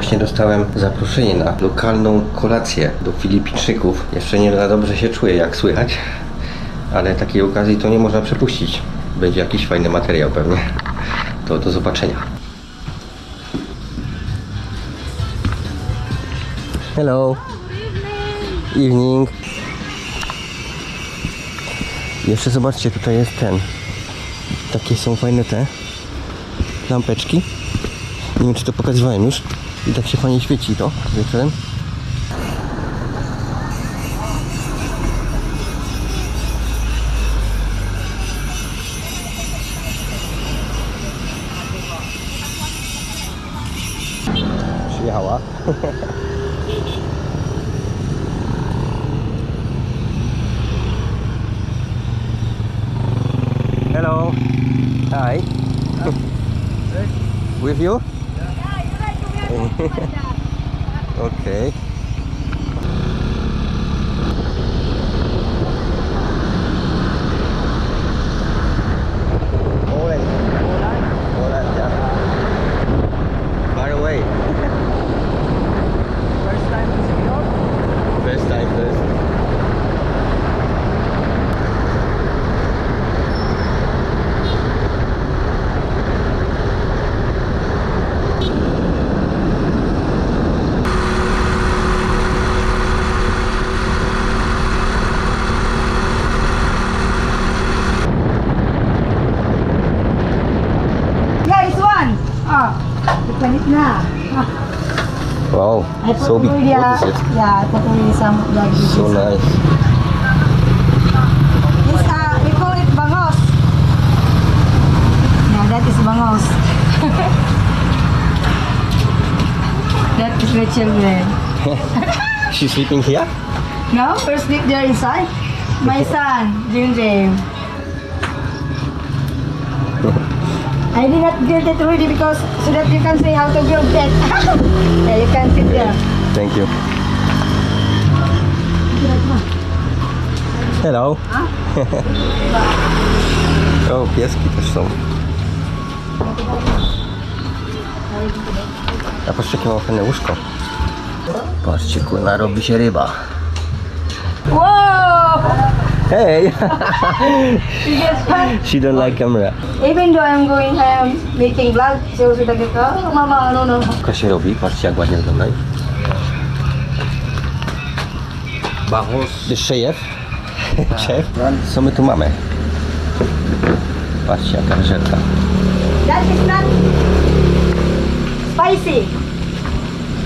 właśnie dostałem zaproszenie na lokalną kolację do Filipińczyków. Jeszcze nie za dobrze się czuję, jak słychać, ale takiej okazji to nie można przepuścić. Będzie jakiś fajny materiał pewnie. To do zobaczenia. Hello. Evening. Jeszcze zobaczcie, tutaj jest ten. Takie są fajne te lampeczki. Nie wiem, czy to pokazywałem już. I tak się fajnie świeci to wieczorem. Przyjechała. Hello. Hi. With you? ok. Wow, I so big. really, What is it? Yeah, I put really some. So nice. This, uh, we call it bangos. Yeah, that is bangos. that is my children. She's sleeping here? No, first sleep there inside. My son, Jim Jim. I did not build it already because so that you can see how to build it. yeah, you can sit there. Thank you. Hello. o, pieski też są. A patrzcie, jakie mam fajne łóżko. Patrzcie, kurna, robi się ryba. Whoa! Fun. She don't like camera. Even though I'm going home making vlog, she also like, oh, mama, no, no. Wszystko się robi, patrzcie jak ładnie wygląda. Bangos. The chef. Chef. Co my tu mamy? Patrzcie jaka żelka. That is not spicy.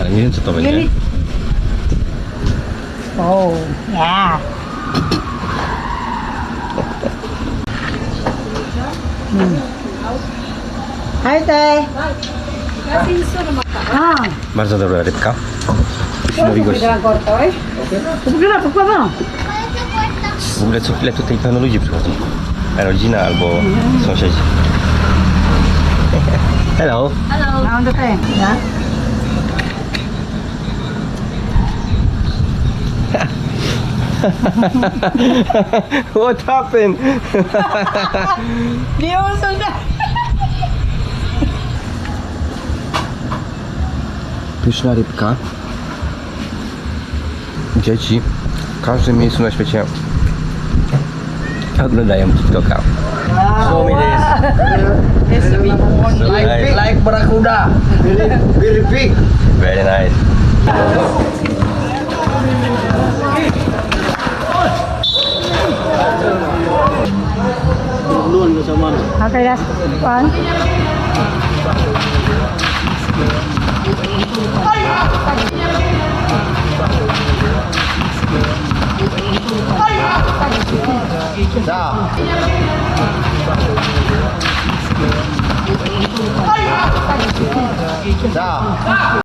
Ale nie wiem co to You będzie. need... Oh, yeah. Hi, Tay. Ah, Bardzo dobra rybka. Nowi goście. Pagkira, pagpapa. W ogóle co chwilę tutaj pełno ludzi przychodzi. Rodzina albo sąsiedzi. Hello. Now on the thing, What happened? Also na. Pyszna rybka. Dzieci w każdym miejscu na świecie oglądają TikToka. Show me this. Like, nice. like Barakuda. Very, very big. Very nice. Pan? Da. Da.